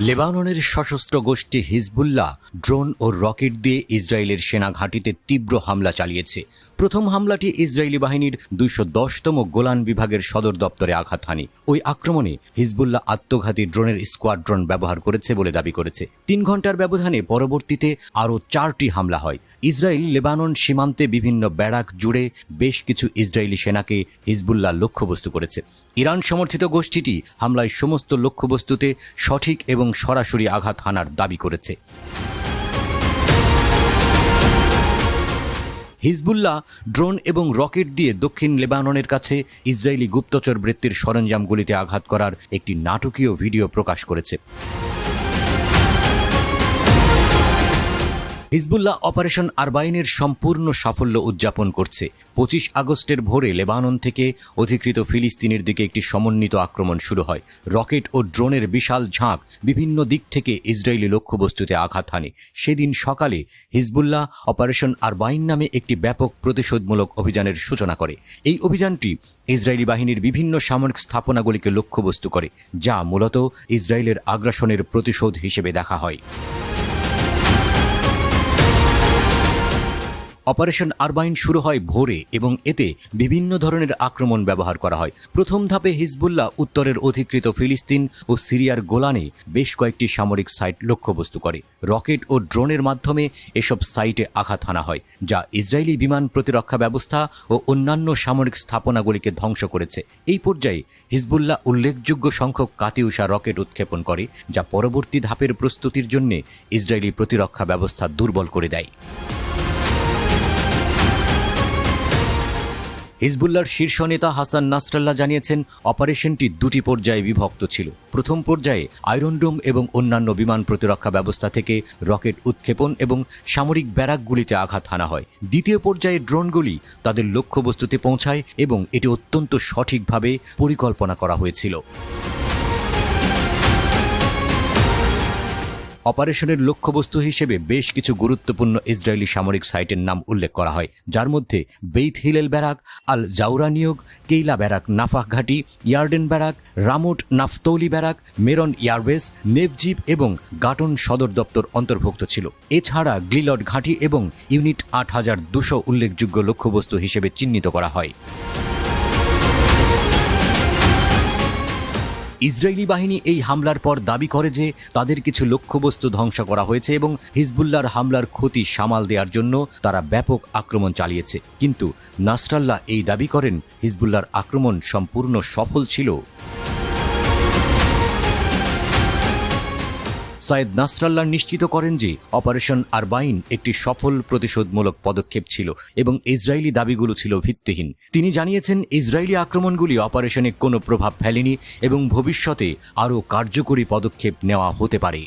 লেবাননের সশস্ত্র গোষ্ঠী হিজবুল্লাহ ড্রোন ও রকেট দিয়ে ইসরায়েলের সেনা ঘাঁটিতে তীব্র হামলা চালিয়েছে। প্রথম হামলাটি ইসরায়েলি বাহিনীর দুইশো দশতম গোলান বিভাগের সদর দপ্তরে আঘাত হানি। ওই আক্রমণে হিজবুল্লাহ আত্মঘাতী ড্রোনের স্কোয়াড্রন ব্যবহার করেছে বলে দাবি করেছে। তিন ঘণ্টার ব্যবধানে পরবর্তীতে আরও চারটি হামলা হয়। ইসরায়েল, লেবানন সীমান্তে বিভিন্ন ব্যারাক জুড়ে বেশ কিছু ইসরায়েলি সেনাকে হিজবুল্লাহ লক্ষ্যবস্তু করেছে। ইরান সমর্থিত গোষ্ঠীটি হামলায় সমস্ত লক্ষ্যবস্তুতে সঠিক এবং সরাসরি আঘাত হানার দাবি করেছে। হিজবুল্লাহ ড্রোন এবং রকেট দিয়ে দক্ষিণ লেবাননের কাছে ইসরায়েলি গুপ্তচর বৃত্তির সরঞ্জামগুলিতে আঘাত করার একটি নাটকীয় ভিডিও প্রকাশ করেছে। হিজবুল্লাহ অপারেশন আরবাইনের সম্পূর্ণ সাফল্য উদযাপন করছে। পঁচিশ আগস্টের ভোরে লেবানন থেকে অধিকৃত ফিলিস্তিনের দিকে একটি সমন্বিত আক্রমণ শুরু হয়। রকেট ও ড্রোনের বিশাল ঝাঁক বিভিন্ন দিক থেকে ইসরায়েলি লক্ষ্যবস্তুতে আঘাত হানে। সেদিন সকালে হিজবুল্লাহ অপারেশন আরবাইন নামে একটি ব্যাপক প্রতিশোধমূলক অভিযানের সূচনা করে। এই অভিযানটি ইসরায়েলি বাহিনীর বিভিন্ন সামরিক স্থাপনাগুলিকে লক্ষ্যবস্তু করে, যা মূলত ইসরায়েলের আগ্রাসনের প্রতিশোধ হিসেবে দেখা হয়। অপারেশন আরবাইন শুরু হয় ভোরে এবং এতে বিভিন্ন ধরনের আক্রমণ ব্যবহার করা হয়। প্রথম ধাপে হিজবুল্লাহ, উত্তরের অধিকৃত ফিলিস্তিন ও সিরিয়ার গোলানে বেশ কয়েকটি সামরিক সাইট লক্ষ্যবস্তু করে। রকেট ও ড্রোনের মাধ্যমে এসব সাইটে আঘাত হানা হয়, যা ইসরায়েলি বিমান প্রতিরক্ষা ব্যবস্থা ও অন্যান্য সামরিক স্থাপনাগুলিকে ধ্বংস করেছে। এই পর্যায়ে হিজবুল্লাহ উল্লেখযোগ্য সংখ্যক কাতিউষা রকেট উৎক্ষেপণ করে, যা পরবর্তী ধাপের প্রস্তুতির জন্য ইসরায়েলি প্রতিরক্ষা ব্যবস্থা দুর্বল করে দেয়। হিজবুল্লাহর শীর্ষ নেতা হাসান নাসরাল্লাহ জানিয়েছেন, অপারেশনটি দুটি পর্যায়ে বিভক্ত ছিল। প্রথম পর্যায়ে আয়রনডোম এবং অন্যান্য বিমান প্রতিরক্ষা ব্যবস্থা থেকে রকেট উৎক্ষেপণ এবং সামরিক ব্যারাকগুলিতে আঘাত হানা হয়। দ্বিতীয় পর্যায়ে ড্রোনগুলি তাদের লক্ষ্যবস্তুতে পৌঁছায় এবং এটি অত্যন্ত সঠিকভাবে পরিকল্পনা করা হয়েছিল। অপারেশনের লক্ষ্যবস্তু হিসেবে বেশ কিছু গুরুত্বপূর্ণ ইসরায়েলি সামরিক সাইটের নাম উল্লেখ করা হয়, যার মধ্যে Beit Hillel barracks, Al Zaura নিয়োগ, কেইলা ব্যারাক নাফাক ঘাটি, Yarden barrack, Ramot Naftali barrack, Meron airbase নেভজিপ এবং গাটন সদর দপ্তর অন্তর্ভুক্ত ছিল। এছাড়া গ্লিলড ঘাঁটি এবং ইউনিট আট হাজার দুশো উল্লেখযোগ্য লক্ষ্যবস্তু হিসেবে চিহ্নিত করা হয়। ইসরায়েলি বাহিনী এই হামলার পর দাবি করে যে তাদের কিছু লক্ষ্যবস্তু ধ্বংস করা হয়েছে এবং হিজবুল্লাহর হামলার ক্ষতি সামাল দেওয়ার জন্য তারা ব্যাপক আক্রমণ চালিয়েছে। কিন্তু নাসরাল্লাহ এই দাবি করেন, হিজবুল্লাহর আক্রমণ সম্পূর্ণ সফল ছিল। সাইদ নাসরাল্লাহ নিশ্চিত করেন যে অপারেশন আরবাইন একটি সফল প্রতিশোধমূলক পদক্ষেপ ছিল এবং ইসরায়েলি দাবিগুলো ছিল ভিত্তিহীন। তিনি জানিয়েছেন, ইসরায়েলি আক্রমণগুলি অপারেশনে কোনো প্রভাব ফেলেনি এবং ভবিষ্যতে আরও কার্যকরী পদক্ষেপ নেওয়া হতে পারে।